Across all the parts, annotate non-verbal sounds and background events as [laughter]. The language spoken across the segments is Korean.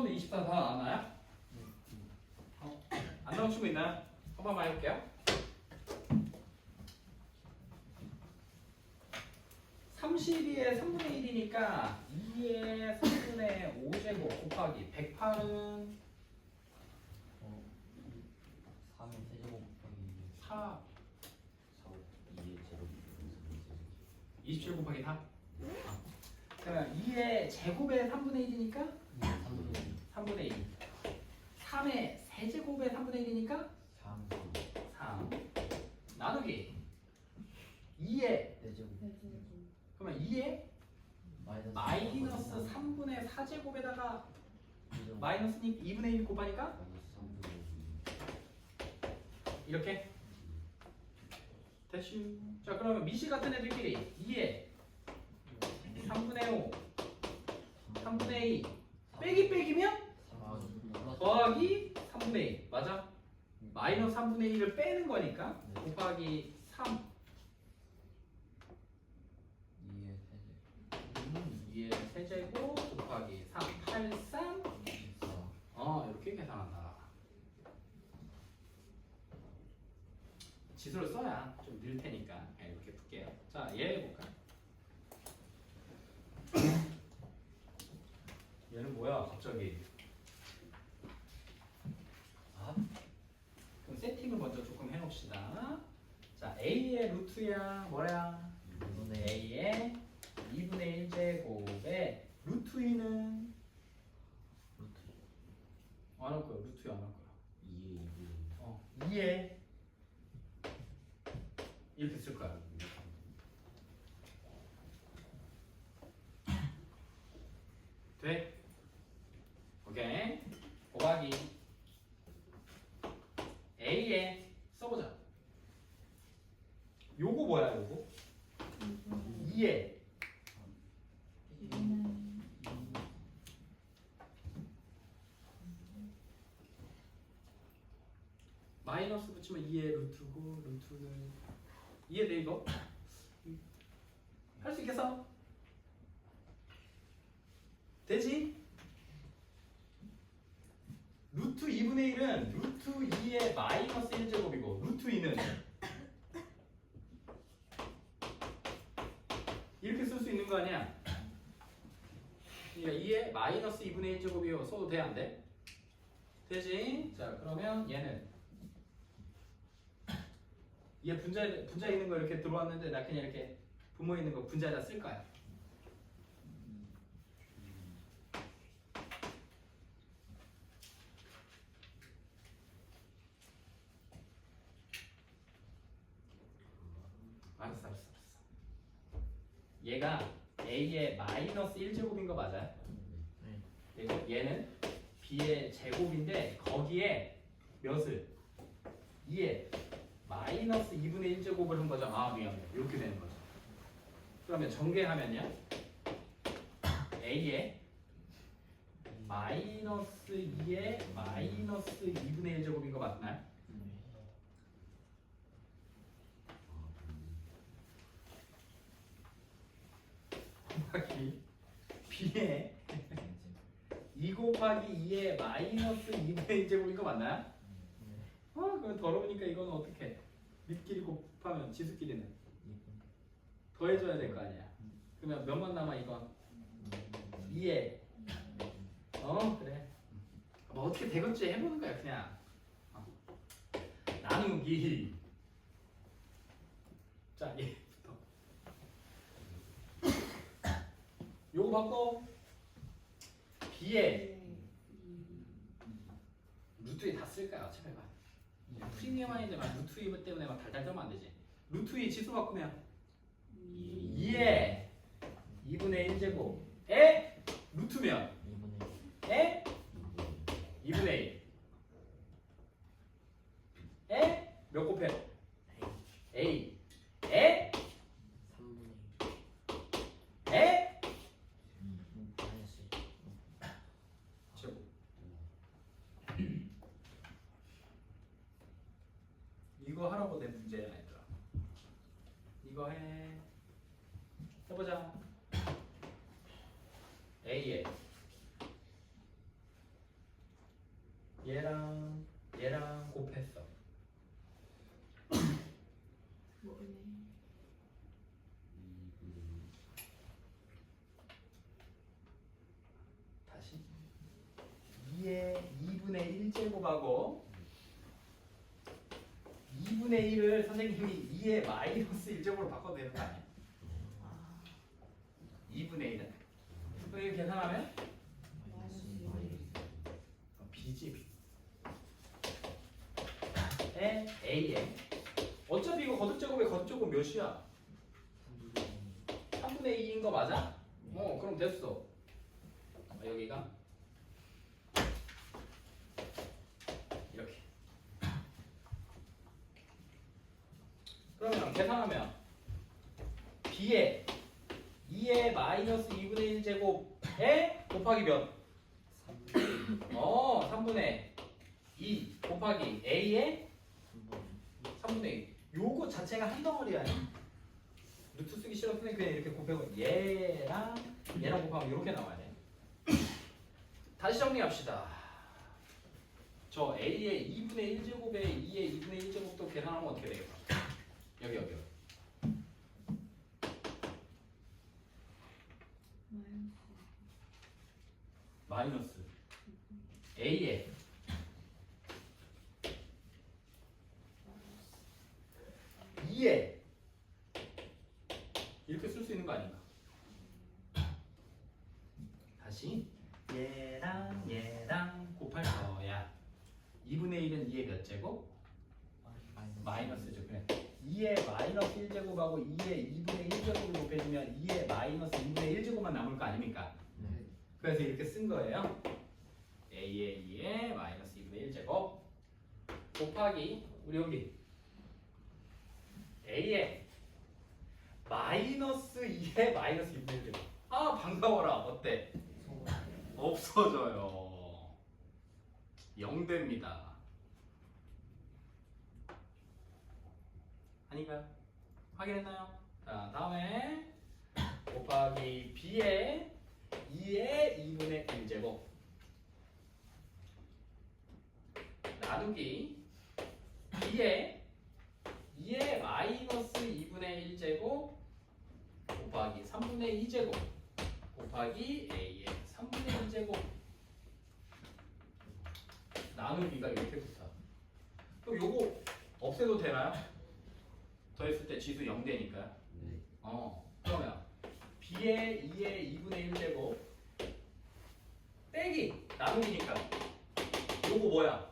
가운데 24다 나왔나요? 어, 안 나온 친구 있나요? 한 번만 해볼게요. 32의 3분의 1이니까 2의 3분의 5제곱 곱하기 108은 어, 3의 세제곱 곱하기 4 4, 2의 제곱 27 곱하기 4. 그러면 2의 제곱의 3분의 1이니까 3분의 3분의 2. 3의 세제곱의 3분의 1이니까 3, 3. 나누기. 2의 4제곱. 그러면 2의 마이너스 마이너스 3분의 4제곱에다가 2제곱. 마이너스니 2분의 1 곱하니까 마이너스 3분의 2 이렇게? 대슈 자 그러면 미시 같은 애들끼리 2의 3분의 5 3분의 2 빼기 빼기면 더하기 3분의 2 맞아? 마이너스 3분의 1을 빼는 거니까 곱하기 3 2의 세제곱 2의 세제곱 곱하기 3 8 3 어 이렇게 계산한다. 지수를 써야 좀 늘 테니까. 네, 이렇게 풀게요. 자얘 해볼까 얘는 뭐야 갑자기 아 그럼 세팅을 먼저 조금 해놓읍시다 자 a의 루트야 뭐야 2분의 a의 2분의 1제곱에 루트 2는 루트 안 할 거야 루트 2 안 할 거야 2의 2분의 어, 2에 이렇게 쓸 거야. 돼? 오케이. 곱하기 A에 써보자. 요거 뭐야 요거? 2에 붙이면 2의 루트고 루트는 이해돼 이거? 할 수 있겠어? 되지? 루트 2분의 1은 루트 2의 마이너스 1제곱이고 루트 2는 이렇게 쓸 수 있는 거 아니야? 그러니까 2의 마이너스 2분의 1제곱이요 써도 돼 안 돼? 되지? 자 그러면 얘는 얘 분자 분자 있는 거 이렇게 들어왔는데 나 그냥 이렇게 부모 있는 거 분자에다 쓸 거야. 알았어, 알았어, 알았어. 얘가 a의 마이너스 1제곱인 거 맞아요? 네 그리고 얘는 b의 제곱인데 거기에 몇을 2에 마이너스 2분의 1제곱을 한 거죠. 아 미안해. 이렇게 되는 거죠. 그러면 전개하면요. a에 마이너스 2에 마이너스 2분의 1제곱인 거 맞나요? 곱하기 b에 2 곱하기 2에 마이너스 2분의 1제곱인 거 맞나요? 아, 그럼 더러우니까 이거는 어떻게? 밑끼리 곱하면 지수끼리는 더해줘야 될 거 아니야. 그러면 몇만 남아 이건? 2에 어 그래. 뭐 어떻게 되겠지 해보는 거야 그냥. 어. 나누기. 자 얘부터. 요거 바꿔. b에 루트에 다 쓸까요? 제발 봐. 프리미엄 아닌데 막 루트 2 때문에 막 달달 떨면 안 되지. 루트 2 지수 바꾸면 2에 2분의 1제곱에 루트면 2분의 에 2분의 1. 에? 몇 곱해? 문제 아니더라. 이거 해. 해보자. A에 얘랑 얘랑 곱했어. 뭐네. 다시 2의 2분의 1제곱하고 2분의 1을 선생님이 2의 마이너스 1제곱으로 바꿔도 되는 거 아니야? 2분의 1은. 그럼 이렇게 계산하면? 어, B지 B 에 A에 어차피 이거 거듭제곱에 거듭제곱 몇이야? 3분의 2인 거 맞아? 어 그럼 됐어. 아, 여기가 이렇게 그러면 계산하면 B에 2의 마이너스 2분의 1제곱에 곱하기 몇? 어 3분의 2 곱하기 A에 3분의 2 요거 자체가 한 덩어리야. 루트 쓰기 싫었으면 그냥 이렇게 곱하고 얘랑 얘랑 곱하면 이렇게 나와야 돼. 다시 정리합시다. 저 A의 2분의 1제곱에 2의 2분의 1제곱도 계산하면 어떻게 되겠어? 여기 여기 여기 마이너스 A에 이에 이렇게 쓸 수 있는 거 아닌가? 다시 얘랑 얘랑 곱할 거야 2분의 1은 2의 몇 제곱? 마이너스죠 그래 2의 마이너스 1제곱하고 2의 2분의 1제곱을 곱해주면 2의 마이너스 2분의 1제곱만 남을 거 아닙니까? 그래서 이렇게 쓴 거예요. a의 2의 마이너스 2분의 1제곱 곱하기 우리 여기 a의 마이너스 2의 마이너스 2분의 1제곱 아 반가워라 어때? 없어져요. 0됩니다. 아닌가요? 확인했나요? 자 다음에 곱하기 b의 2의 2분의 1제곱. 나누기 2의 2의 마이너스 2분의 1제곱 곱하기 3분의 2제곱 곱하기 a의 3분의 1제곱. 나누기가 이렇게 붙어 그럼 요거 없애도 되나요? 더했을 때 지수 0 되니까. 어. 그러면 b의 2의 2분의 1제곱 빼기 나누기니까 요거 뭐야?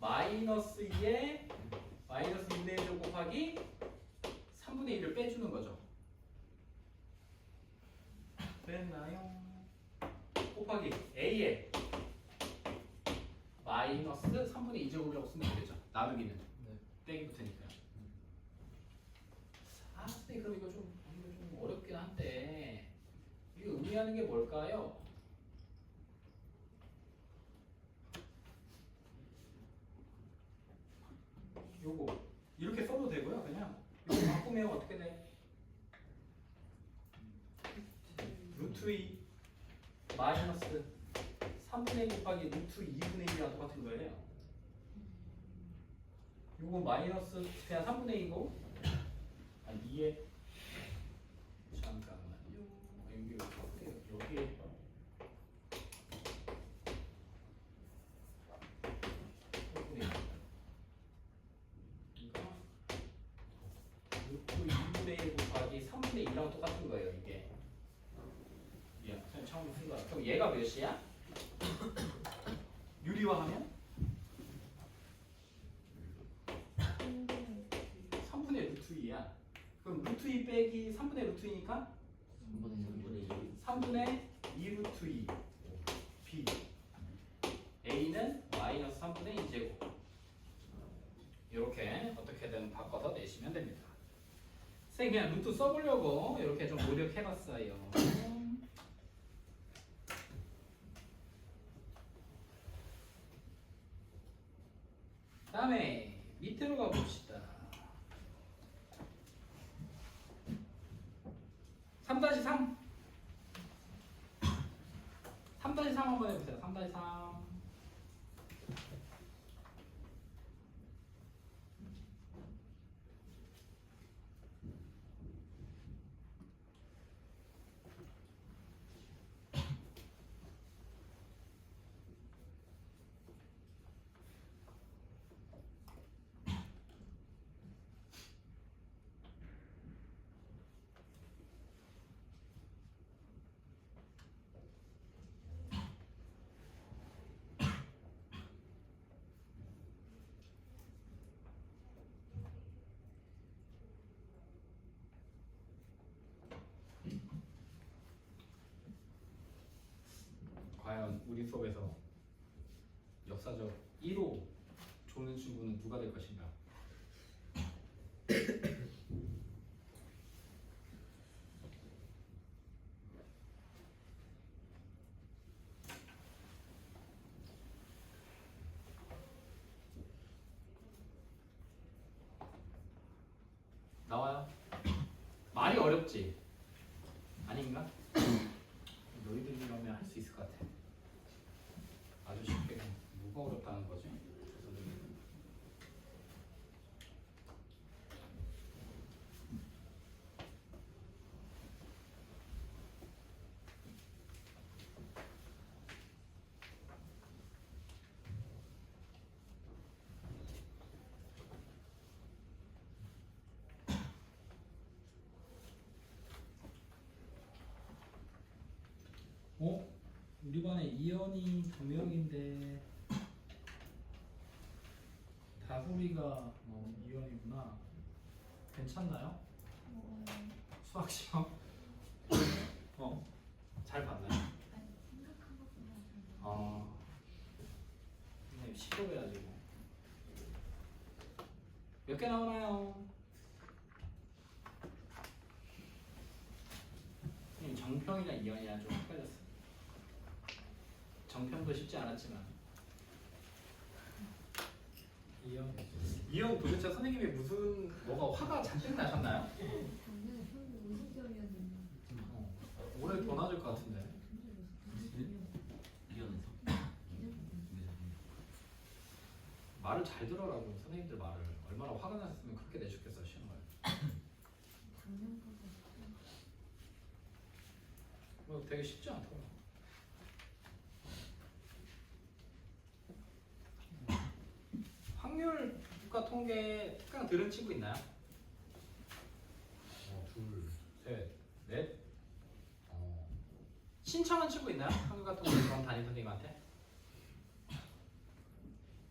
마이너스 2의 마이너스 2분의 1제곱 곱하기 3분의 1을 빼주는 거죠. 됐나요? 곱하기 a의 마이너스 3분의 2제곱이라고 쓰면 되겠죠. 나누기는. 빼기 붙으니까. 아 선생님 그럼 이거 좀 좀 어렵긴 한데 이게 의미하는 게 뭘까요? 요거 이렇게 써도 되고요 그냥 이거 바꾸면 어떻게 돼? 루트 2 마이너스 3분의 1 곱하기 루트 2분의 1이랑 똑같은 거예요 요거 마이너스 그냥 3분의 2고 아니 2에 잠깐만요 여기 여기 여기에 루트 2분의 1 곱하기 3분의 2랑 똑같은 거예요 이게 예, 그냥 처음 쓴 거야 그럼 얘가 몇이야? 유리화하면 3분의 루트 2야 그럼 루트 2 빼기 3분의 루트 2니까? 3분의 2 루트 2 B A는 마이너스 3분의 2제곱. 이렇게 어떻게든 바꿔서 내시면 됩니다. 선생님 그냥 루트 써보려고 이렇게 좀 노력해봤어요 다음에 밑으로 가봅시다 3-3 3-3 한번 해보세요 3-3 3 우리 수업에서 역사적 1호 조는 친구는 누가 될 것인가? 나와요. 말이 어렵지? 이번에 이연이 두 명인데 다구리가 뭐 이연이구나. 괜찮나요? 뭐, 수학 시험? 어, 잘 봤나요? 아니, 생각한 것보다 좀 아, 근데 시도해가지고 몇 개 나오나요? 정평이나 이연이랑 좀 정평도 쉽지 않았지만. 이현 이현 도대체 선생님이 무슨 뭐가 화가 잔뜩 나셨나요? 어, 올해 더 낮을 것 같은데. 말을 잘 들어라고 선생님들 말을. 얼마나 화가 났으면 그렇게 내셨겠어 시험을 뭐 되게 쉽지 않더 라 확률과 통계 특강 들은 친구 있나요? 어, 둘, 셋, 넷. 어. 신청한 친구 있나요? 확률과 통계 그럼 담임 선생님한테?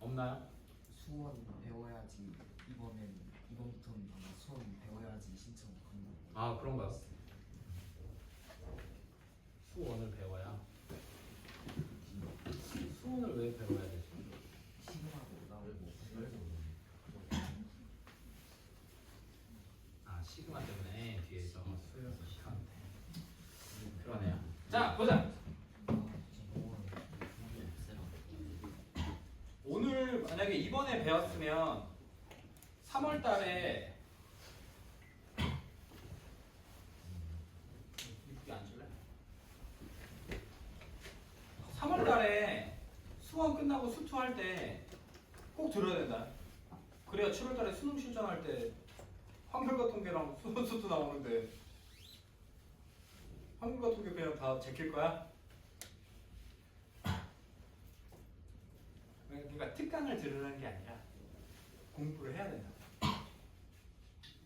없나요? 수원 배워야지 이번엔 이번부터는 아마 수원 배워야지 신청 건너 아 그런가요? 수원을 배워야 수원을 왜 배워야 되지? 시그마도 나오고 아 시그마 때문에 뒤에서 수여서 시간한테 그러네요. 자 보자. 오늘 만약에 이번에 배웠으면 3월 달에 이쁘게 앉을래? 3월 달에 수원 끝나고 수투할 때 꼭 들어야 된다. 그래야 7월 달에 수능 실전할 때 확률과 통계랑 [laughs] 수원 수투 나오는데 확률과 통계 그냥 다 제낄 거야? 그러니까 특강을 들으는 게 아니라 공부를 해야 된다.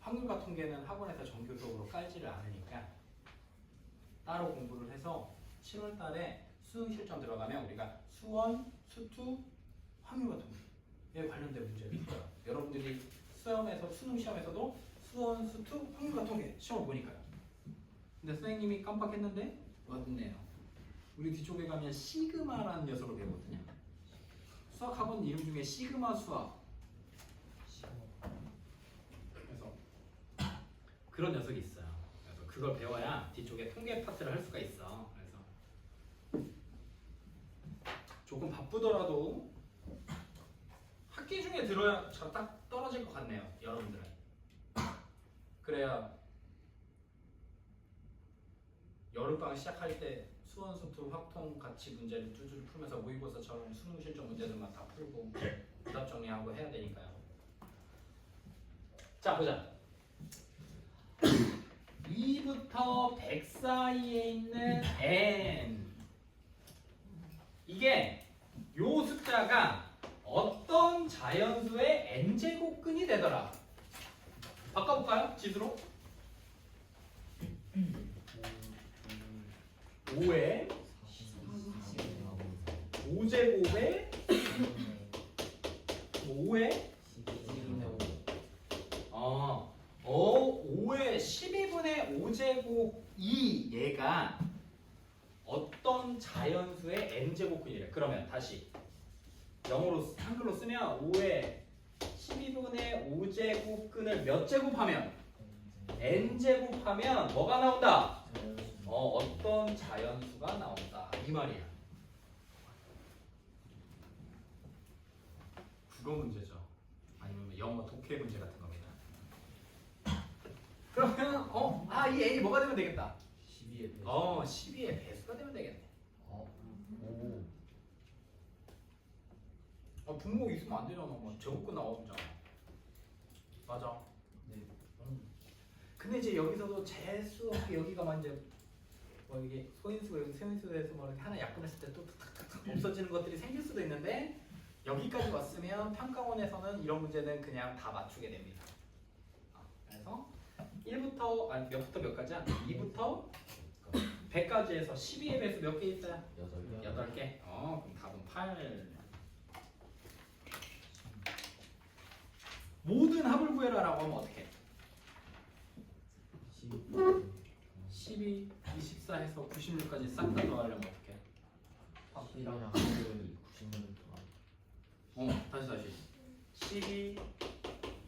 확률과 통계는 학원에서 정규 수업으로 깔지를 않으니까 따로 공부를 해서 7월 달에 수능 실전 들어가면 우리가 수원, 수투, 확률과 통계에 관련된 문제를 풀어요. 여러분들이 수험에서 수능 시험에서도 수원, 수투, 확률과 통계 시험을 보니까요. 근데 선생님이 깜빡했는데 왔네요. 우리 뒤쪽에 가면 시그마라는 녀석을 배우거든요. 수학 학원 이름 중에 시그마 수학. 그래서 그런 녀석이 있어요. 그래서 그걸 배워야 뒤쪽에 통계 파트를 할 수가 있어. 그래서 조금 바쁘더라도 학기 중에 들어야 잘 딱 떨어질 것 같네요. 여러분들은. 그래야 여름방학 시작할 때 수원 수투 확통 가치 문제를 쭈쭈 풀면서 모의고사처럼 수능 실전 문제들만 다 풀고 답 정리하고 해야 되니까요. 자 보자. 2부터 100 사이에 있는 n 이게 요 숫자가 어떤 자연수의 n 제곱근이 되더라. 바꿔볼까요? 지수로? 5에 5제곱에 5에 어, 어 5의 12분의 5제곱 2 얘가 어떤 자연수의 n제곱근이래. 그러면 다시 영어로 한글로 쓰면 5의 12분의 5제곱근을 몇 제곱하면 n제곱하면 뭐가 나온다? 어, 어떤 자연수가 나온다. 이 말이야. 국어 문제죠. 아니면 영어 독해 문제 같은 겁니다. 그러면 어, 아, 이 a 뭐가 되면 되겠다. 12에 대해서 어, 12의 배수가 되면 되겠네. 어? 오 아, 분모 있으면 안 되잖아. 뭐 제곱근 나오잖아. 맞아. 네. 음. 근데 이제 여기서도 재수 없게 여기가 이제 뭐 이게 소인수가 여기 세인수에서 뭐 이렇게 하나 약분했을 때또 없어지는 것들이 생길 수도 있는데 여기까지 왔으면 평가원에서는 이런 문제는 그냥 다 맞추게 됩니다. 아, 그래서 1부터 아니 몇부터 몇까지야? 2부터 100까지 해서 12의 배수 몇 개 있어요? 여덟 8개. 개 어, 그럼 답은 8. 모든 합을 구해라라고 하면 어떻게? 12, 24 해서 96까지 싹 다 더하려면 어떻게? 12랑 합은 96을 더하 어, 다시 다시. 12,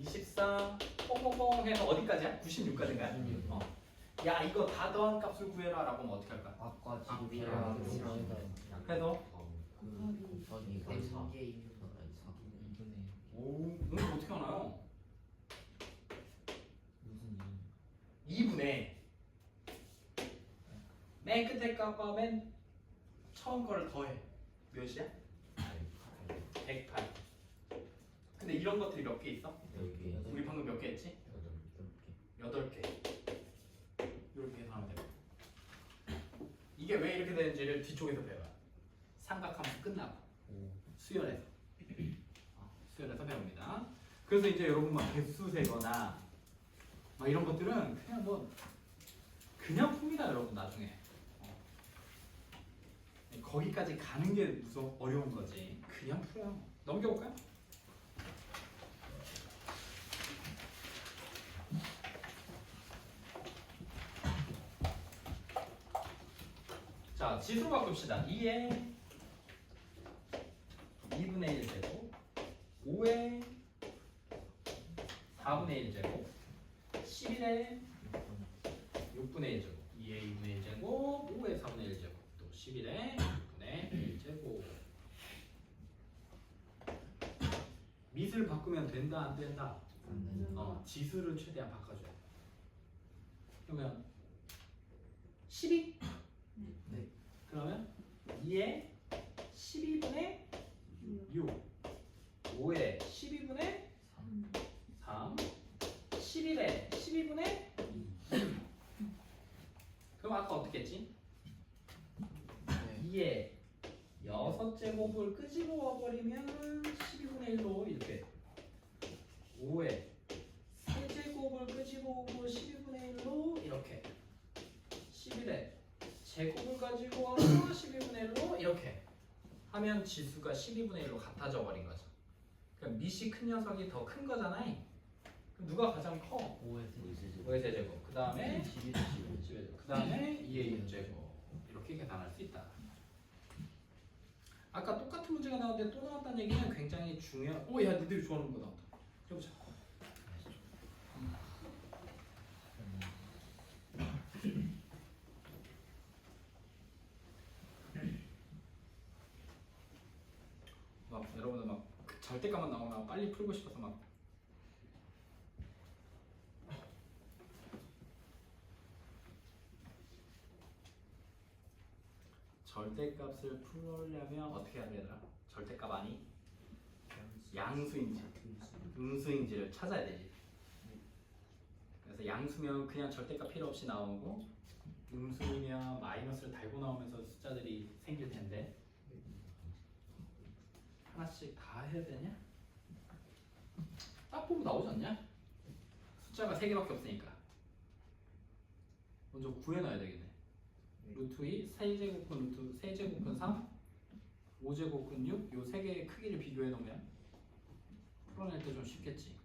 24, 뽕뽕뽕 해서 어디까지야? 96까지인가요? 96. 어. 야, 이거 다 더한 값을 구해라 라고 하면 어떻게 할까? 아까 아, 집이랑 그래서 그 곱하기 4 4개 있는 오, 이거 어떻게 하나요? 무슨 2분의 맨 끝에 값과 맨 처음 거를 더해. 몇이야? 108. 근데 이런 것들이 몇 개 있어? 여기 우리 방금 몇 개 했지? 여덟 개 8개. 이렇게 해서 하면 돼. 이게 왜 이렇게 되는지를 뒤쪽에서 배워요. 삼각함수 끝나고 오 수열에서 어, 수열에서 배웁니다. 그래서 이제 여러분 막 개수 세거나 막 이런 것들은 그냥 뭐 그냥 풉니다 여러분 나중에 어. 거기까지 가는 게 무서 어려운 거지? 그냥 풀어요. 넘겨볼까요? 자 지수로 바꿉시다. 2에 2분의 1 제곱 5에 4분의 1 제곱 11에 6분의 1 제곱 2에 2분의 1 제곱 5에 4분의 1 제곱 또 11에 6분의 1 제곱 밑을 바꾸면 된다 안 된다 어, 지수를 최대한 바꿔줘야 돼 그러면 12? 네. 그러면 2에 12분의 6 5에 12분의 3 11에 12분의 2 그럼 아까 어떻게 했지? 2에 6제곱을 끄집어 와버리면 12분의 1로 이렇게 5에 3제곱을 끄집어 오고 12분의 1로 이렇게 11에 제곱을 가지고 와서 12분의 1로 이렇게 하면 지수가 12분의 1로 같아져 버린 거죠. 그럼 밑이 큰 녀석이 더 큰 거잖아. 그럼 누가 가장 커? 5에 5의 세제곱. 그 다음에 12 12그 다음에 2의 6제곱. 이렇게 계산할 수 있다. 아까 똑같은 문제가 나왔는데 또 나왔다는 얘기는 굉장히 중요한. 오, 야, 니들이 좋아하는 거 나왔다. 해보자. [coughs] 막 여러분들 막그 절대값만 나오면 빨리 풀고 싶어서 막 절대값을 풀려면 어떻게 해야 되더라? 절대값 아니? 양수인지 음수인지를 찾아야 되지. 그래서 양수면 그냥 절대값 필요 없이 나오고 음수이면 마이너스를 달고 나오면서 숫자들이 생길 텐데 하나씩 다 해야 되냐? 딱 보면 나오지 않냐? 숫자가 세 개밖에 없으니까 먼저 구해놔야 되겠네. 루트 2, 세제곱근 루트 세제곱근 3, 5제곱근 6, 요 세 개의 크기를 비교해 놓으면 풀어낼 때 좀 쉽겠지.